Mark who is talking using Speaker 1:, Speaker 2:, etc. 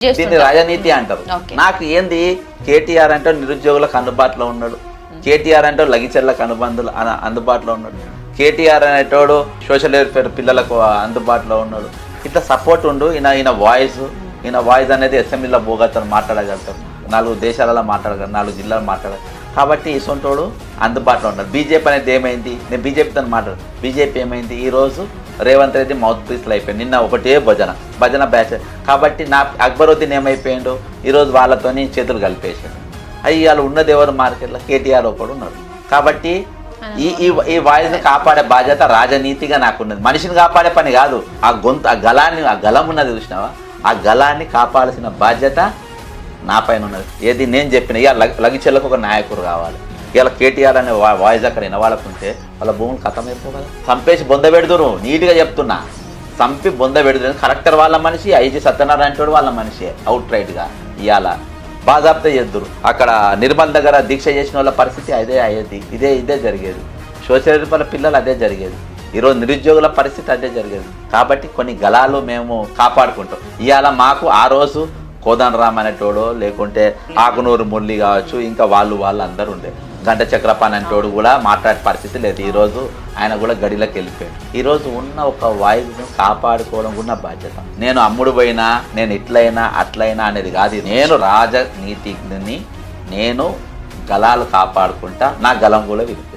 Speaker 1: దీన్ని. రాజనీతి అంటారు. నాకు ఏంది? కేటీఆర్ అంటే నిరుద్యోగులకు అందుబాటులో ఉన్నాడు. కేటీఆర్ అంటే లగిచెర్లకు అనుబంధులు అన- అందుబాటులో ఉన్నాడు. కేటీఆర్ అనేటోడు సోషల్ వెల్ఫేర్ పిల్లలకు అందుబాటులో ఉన్నాడు. ఇట్లా సపోర్ట్ ఉండు. ఈయన ఈయన వాయిస్ ఈయన వాయిస్ అనేది అసెంబ్లీలో పోగలుగుతారు మాట్లాడగలుగుతారు నాలుగు దేశాలలో మాట్లాడగలరు నాలుగు జిల్లాలు మాట్లాడగలరు కాబట్టి ఇసొంటోడు అందుబాటులో ఉన్నారు బీజేపీ అనేది ఏమైంది? నేను బీజేపీతో మాట్లాడు బీజేపీ ఏమైంది? ఈరోజు రేవంత్ రెడ్డి మౌత్ పీస్లు అయిపోయింది. నిన్న ఒకటే భజన. భజన బ్యాచ్ కాబట్టి నా అక్బరుద్దీన్ ఏమైపోయిండు? ఈరోజు వాళ్ళతోని చేతులు కలిపేసాడు అయ్యి వాళ్ళు ఉన్నది ఎవరు? మార్కెట్లో కేటీఆర్ ఒకడు ఉన్నాడు. కాబట్టి ఈ ఈ ఈ వాయిస్ని కాపాడే బాధ్యత రాజనీతిగా నాకున్నది. మనిషిని కాపాడే పని కాదు. ఆ గొంతు ఆ గలాన్ని ఆ గలం ఉన్నది చూసినావా? ఆ గలాన్ని కాపాడాల్సిన బాధ్యత నా పైన ఉన్నది. ఏది నేను చెప్పిన ఇక లగిచెల్లకు ఒక నాయకుడు కావాలి. ఇవాళ కేటీఆర్ అనే వాయిస్ అక్కడ వినవాళ్ళకుంటే వాళ్ళ భూములు కథం అయిపోగల చంపేసి బొంద పెడుదురు నీట్గా చెప్తున్నా. చంపి బొంద పెడుదురు. కలెక్టర్ వాళ్ళ మనిషి ఐజీ సత్యనారాయణ వాళ్ళ మనిషి అవుట్ రైట్గా ఇవాళ బాజాబ్తా చేద్దురు. అక్కడ నిర్మల్ దగ్గర దీక్ష చేసిన వాళ్ళ పరిస్థితి అదే అయ్యేది. ఇదే ఇదే జరిగేది. సోషల్ రూపాయల పిల్లలు అదే జరిగేది. ఈరోజు నిరుద్యోగుల పరిస్థితి అదే జరిగేది. కాబట్టి కొన్ని గలాలు మేము కాపాడుకుంటాం. ఇవాళ మాకు ఆ రోజు కోదండరామ్ అనేటోడు లేకుంటే ఆకునూరు మురళి కావచ్చు ఇంకా వాళ్ళు వాళ్ళు అందరూ ఉండే. గంట చక్రపాణి అనేటోడు కూడా మాట్లాడే పరిస్థితి లేదు. ఈరోజు ఆయన కూడా గడిలోకి వెళ్ళిపోయాడు. ఈరోజు ఉన్న ఒక వాయువును కాపాడుకోవడం కూడా నా బాధ్యత. నేను అమ్ముడు పోయినా నేను ఇట్లయినా అట్లయినా అనేది కాదు. నేను రాజనీతిని నేను గలాలు కాపాడుకుంటా నా గలం కూడా విధి